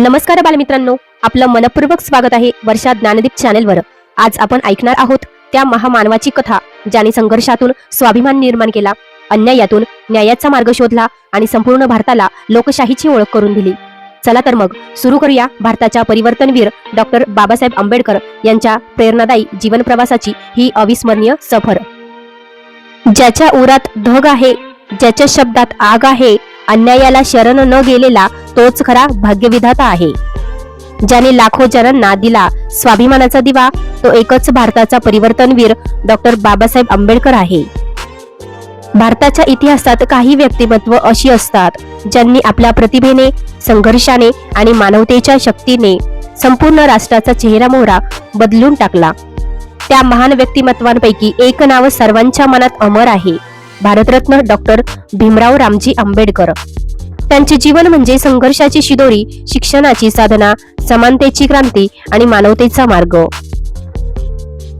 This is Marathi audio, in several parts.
नमस्कार बालमित्रांनो आपलं मनपूर्वक स्वागत आहे वर्षा ज्ञानदीप चॅनेलवर. आज आपण ऐकणार आहोत त्या महामानवाची कथा ज्याने संघर्षातून स्वाभिमान निर्माण केला अन्यायातून न्यायाचा मार्ग शोधला आणि संपूर्ण भारताला लोकशाहीची ओळख करून दिली. चला तर मग सुरू करूया भारताच्या परिवर्तनवीर डॉक्टर बाबासाहेब आंबेडकर यांच्या प्रेरणादायी जीवन प्रवासाची ही अविस्मरणीय सफर. ज्याच्या उरात धग आहे ज्याच्या शब्दात आग आहे अन्यायाला शरण न गेलेला तोच खरा भाग्यविधाता आहे. ज्याने लाखो जणांना दिला स्वाभिमानाचा दिवा तो एकच भारताचा परिवर्तनवीर डॉक्टर बाबासाहेब आंबेडकर आहे. भारताच्या इतिहासात काही व्यक्तिमत्व अशी असतात ज्यांनी आपल्या प्रतिभेने संघर्षाने आणि मानवतेच्या शक्तीने संपूर्ण राष्ट्राचा चेहरा मोहरा बदलून टाकला. त्या महान व्यक्तिमत्वांपैकी एक नाव सर्वांच्या मनात अमर आहे भारतरत्न डॉक्टर भीमराव रामजी आंबेडकर. त्यांचे जीवन म्हणजे संघर्षाची शिदोरी शिक्षणाची साधना समानतेची क्रांती आणि मानवतेचा मार्ग.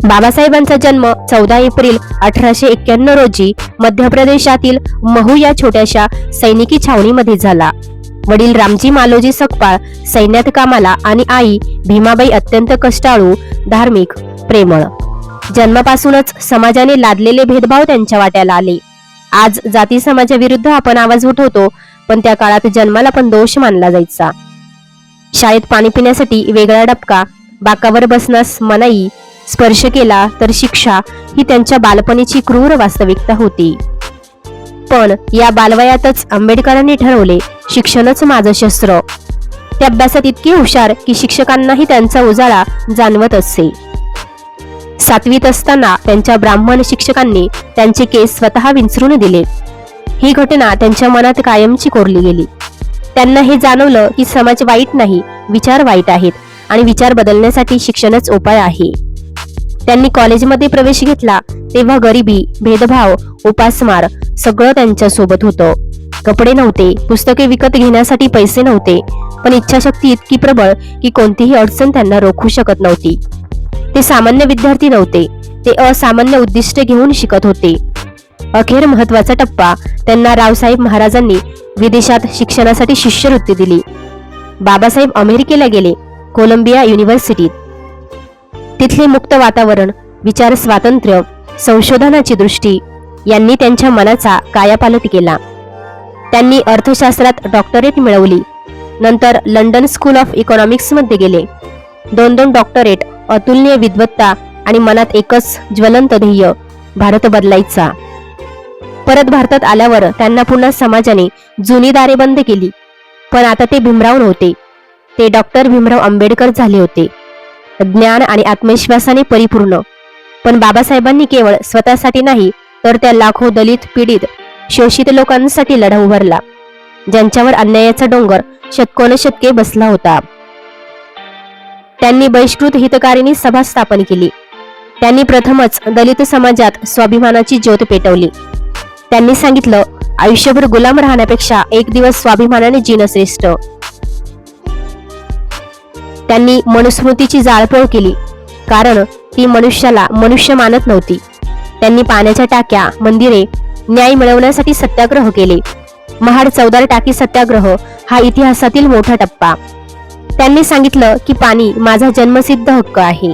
बाबासाहेबांचा जन्म चौदा एप्रिल अठराशे एक्क्याण्णव रोजी मध्य प्रदेशातील महू या छोट्याशा सैनिकी छावणीमध्ये झाला. वडील रामजी मालोजी सकपाळ सैन्यात कामाला आणि आई भीमाबाई अत्यंत कष्टाळू धार्मिक प्रेमळ. जन्मापासूनच समाजाने लादलेले भेदभाव त्यांच्या वाट्याला आले. आज जाती समाजाविरुद्ध आपण आवाज उठवतो पण त्या काळात जन्माला पण दोष मानला जायचा. शाळेत पाणी पिण्यासाठी वेगळा डबका बाकावर बसण्यास मनाई स्पर्श केला तर शिक्षा ही त्यांच्या बालपणीची क्रूर वास्तविकता होती. पण या बालवयातच आंबेडकरांनी ठरवले शिक्षणच माझं शस्त्र. ते अभ्यासात इतके हुशार की शिक्षकांनाही त्यांचा उजाळा जाणवत असे. सातवीत असताना त्यांच्या ब्राह्मण शिक्षकांनी त्यांचे केस स्वतः विंचरून दिले. ही घटना त्यांच्या मनात कायमची कोरली गेली. त्यांना हे जाणवलं की समाज वाईट नाही विचार वाईट आहेत आणि विचार बदलण्यासाठी शिक्षणच उपाय आहे. त्यांनी कॉलेजमध्ये प्रवेश घेतला तेव्हा गरिबी भेदभाव उपासमार सगळं त्यांच्यासोबत होतं. कपडे नव्हते पुस्तके विकत घेण्यासाठी पैसे नव्हते पण इच्छाशक्ती इतकी प्रबळ की कोणतीही अडचण त्यांना रोखू शकत नव्हती. ते सामान्य विद्यार्थी नव्हते ते असामान्य उद्दिष्ट घेऊन शिकत होते. अखेर महत्त्वाचा टप्पा. त्यांना रावसाहेब महाराजांनी विदेशात शिक्षणासाठी शिष्यवृत्ती दिली. बाबासाहेब अमेरिकेला गेले कोलंबिया युनिव्हर्सिटीत. तिथले मुक्त वातावरण विचार स्वातंत्र्य संशोधनाची दृष्टी यांनी त्यांच्या मनाचा कायापालट केला. त्यांनी अर्थशास्त्रात डॉक्टरेट मिळवली. नंतर लंडन स्कूल ऑफ इकॉनॉमिक्समध्ये गेले. दोन दोन डॉक्टरेट अतुलनीय विद्वत्ता आणि मनात एकच ज्वलंत ध्येय भारत बदलायचा. परत भारतात आल्यावर त्यांना पुन्हा समाजाने जुनी दारे बंद केली. पण आता ते भीमराव नव्हते. ते डॉक्टर भीमराव आंबेडकर झाले होते. ज्ञान आणि आत्मविश्वासाने परिपूर्ण. पण बाबासाहेबांनी केवळ स्वतःसाठी नाही तर त्या लाखो दलित पीडित शोषित लोकांसाठी लढा उभारला. ज्यांच्यावर अन्यायाचा डोंगर शतकोनशतके बसला होता. त्यांनी बहिष्कृत हितकारिणी सभा स्थापन केली. त्यांनी प्रथमच दलित समाजात स्वाभिमानाची ज्योत पेटवली. त्यांनी सांगितलं आयुष्यभर गुलाम राहण्यापेक्षा एक दिवस स्वाभिमानाने जीण श्रेष्ठ. त्यांनी मनुस्मृतीची जाळपोळ केली कारण ती मनुष्याला मनुष्य मानत नव्हती. त्यांनी पाण्याच्या टाक्या मंदिरे न्याय मिळवण्यासाठी सत्याग्रह केले. महाड चौदार टाकी सत्याग्रह हा इतिहासातील मोठा टप्पा. त्यांनी सांगितलं की पाणी माझा जन्मसिद्ध हक्क आहे.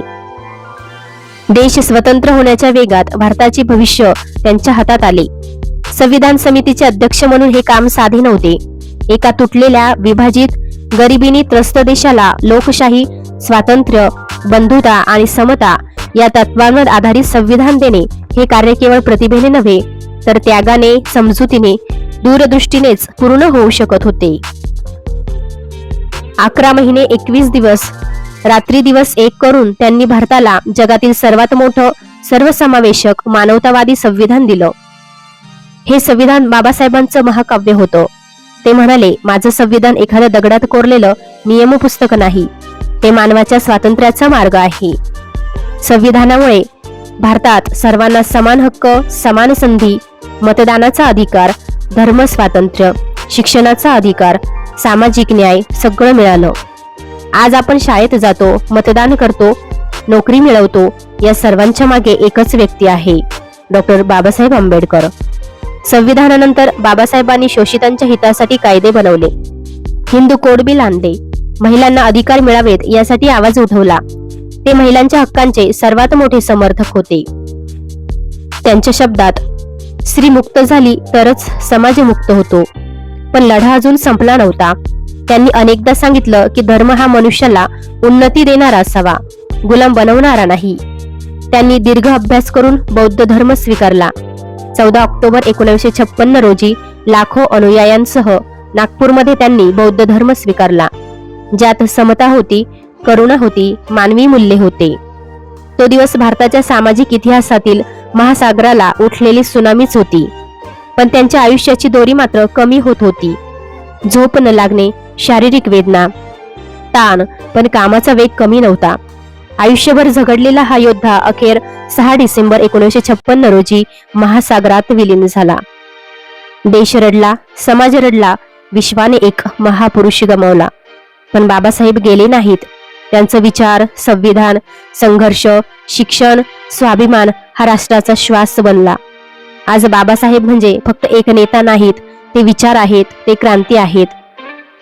देश स्वतंत्र होण्याच्या वेगात भारताचे भविष्य त्यांच्या हातात आले. संविधान समितीचे अध्यक्ष म्हणून हे काम साधे नव्हते. एका तुटलेल्या विभाजित गरिबीने त्रस्त देशाला लोकशाही स्वातंत्र्य बंधुता आणि समता या तत्वांवर आधारित संविधान देणे हे कार्य केवळ प्रतिभेने नव्हे तर त्यागाने समजुतीने दूरदृष्टीनेच पूर्ण होऊ शकत होते. अकरा महिने एकवीस दिवस रात्री दिवस एक करून त्यांनी भारताला जगातील सर्वात मोठं सर्वसमावेशक मानवतावादी संविधान दिलं. हे संविधान बाबासाहेबांचं महाकाव्य होतं. ते म्हणाले माझं संविधान एखाद्या दगडात कोरलेलं नियमपुस्तक नाही. ते मानवाच्या स्वातंत्र्याचा मार्ग आहे. संविधानामुळे भारतात सर्वांना समान हक्क समान संधी मतदानाचा अधिकार धर्म स्वातंत्र्य शिक्षणाचा अधिकार सामाजिक न्याय सगळं मिळालं. आज आपण शाळेत जातो मतदान करतो नोकरी मिळवतो या सर्वांच्या मागे एकच व्यक्ती आहे डॉक्टर बाबासाहेब आंबेडकर. संविधानानंतर बाबासाहेबांनी शोषितांच्या हितासाठी कायदे बनवले. हिंदू कोड बिल आणले महिलांना अधिकार मिळावेत यासाठी आवाज उठवला. ते महिलांच्या हक्कांचे सर्वात मोठे समर्थक होते. त्यांच्या शब्दात स्त्री मुक्त झाली तरच समाज मुक्त होतो. पण लढा अजून संपला नव्हता. त्यांनी अनेकदा सांगितलं की धर्म हा मनुष्याला उन्नती देणारा असावा गुलाम बनवणारा नाही. त्यांनी दीर्घ अभ्यास करून बौद्ध धर्म स्वीकारला. चौदा ऑक्टोबर एकोणीसशे छप्पन्न रोजी लाखो अनुयायांसह नागपूरमध्ये त्यांनी बौद्ध धर्म स्वीकारला. ज्यात समता होती करुणा होती मानवी मूल्ये होते. तो दिवस भारताच्या सामाजिक इतिहासातील महासागराला उठलेली सुनामीच होती. पण त्यांच्या आयुष्याची दोरी मात्र कमी होत होती. झोप न लागणे शारीरिक वेदना. ताण पण कामाचा वेग कमी नव्हता. आयुष्यभर झगडलेला हा योद्धा अखेर सहा डिसेंबर एकोणीसशे छप्पन्न रोजी महासागरात विलीन झाला. देश रडला समाज रडला विश्वाने एक महापुरुष गमावला. पण बाबासाहेब गेले नाहीत. त्यांचं विचार संविधान संघर्ष शिक्षण स्वाभिमान हा राष्ट्राचा श्वास बनला. आज बाबासाहेब म्हणजे फक्त एक नेता नाहीत ते विचार आहेत ते क्रांती आहेत.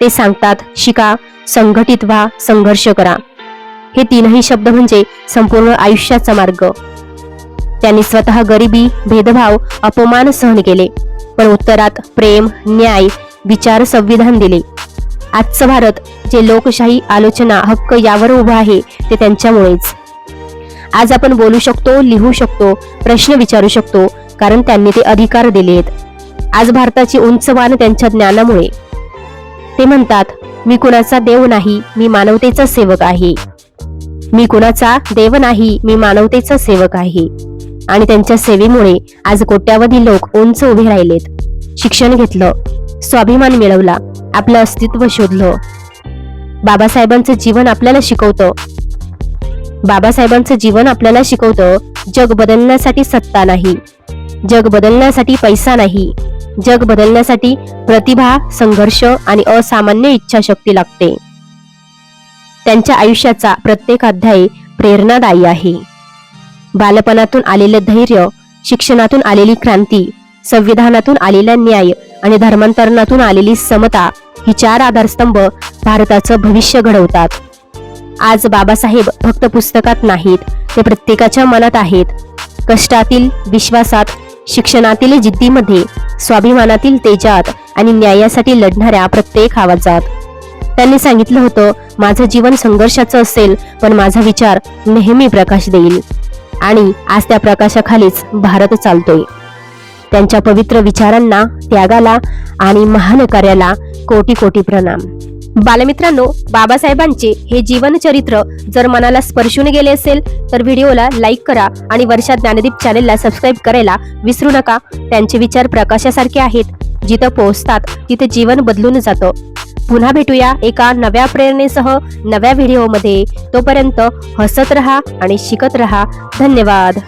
ते सांगतात शिका संघटित व्हा संघर्ष करा. हे तीनही शब्द म्हणजे संपूर्ण आयुष्याचा मार्ग. त्यांनी स्वतः गरिबी भेदभाव अपमान सहन केले. पण उत्तरात प्रेम न्याय विचार संविधान दिले. आजचं भारत जे लोकशाही आलोचना हक्क यावर उभं आहे ते त्यांच्यामुळेच. आज आपण बोलू शकतो लिहू शकतो प्रश्न विचारू शकतो कारण त्यांनी ते अधिकार दिलेत. आज भारताची उंचवान त्यांच्या ज्ञानामुळे. ते म्हणतात मी कुणाचा देव नाही मी मानवतेचा सेवक आहे. मी कुणाचा देव नाही मी मानवतेचा सेवक आहे. आणि त्यांच्या सेवेमुळे आज कोट्यावधी लोक उंच उभे राहिलेत. शिक्षण घेतलं स्वाभिमान मिळवला आपलं अस्तित्व शोधलं. बाबासाहेबांचं जीवन आपल्याला शिकवतं. बाबासाहेबांचं जीवन आपल्याला शिकवतं जग बदलण्यासाठी सत्ता नाही. जग बदलण्यासाठी पैसा नाही. जग बदलण्यासाठी प्रतिभा संघर्ष आणि असामान्य इच्छाशक्ती लागते. त्यांच्या आयुष्याचा प्रत्येक अध्याय प्रेरणादायी आहे. बालपणातून आलेले धैर्य शिक्षणातून आलेली क्रांती संविधानातून आलेला न्याय आणि धर्मांतरणातून आलेली समता ही चार आधारस्तंभ भारताचं भविष्य घडवतात. आज बाबासाहेब फक्त पुस्तकात नाहीत ते प्रत्येकाच्या मनात आहेत. कष्टातील विश्वासात शिक्षणातील जिद्दीमध्ये स्वाभिमानातील तेजात आणि न्यायासाठी लढणाऱ्या प्रत्येक आवाजात. त्यांनी सांगितलं होतं माझं जीवन संघर्षाचं असेल पण माझा विचार नेहमी प्रकाश देईल. आणि आज त्या प्रकाशाखालीच भारत चालतोय. त्यांच्या पवित्र विचारांना त्यागाला आणि महान कार्याला कोटी कोटी प्रणाम. बालमित्रांनो बाबासाहेबांचे हे जीवनचरित्र जर मनाला स्पर्शून गेले असेल तर व्हिडिओला लाईक करा आणि वर्षा ज्ञानदीप चॅनेलला सबस्क्राईब करायला विसरू नका. त्यांचे विचार प्रकाशासारखे आहेत. जिथं पोहोचतात तिथे जीवन बदलून जातं. पुन्हा भेटूया एका नव्या प्रेरणेसह नव्या व्हिडिओमध्ये. तोपर्यंत हसत रहा आणि शिकत रहा. धन्यवाद.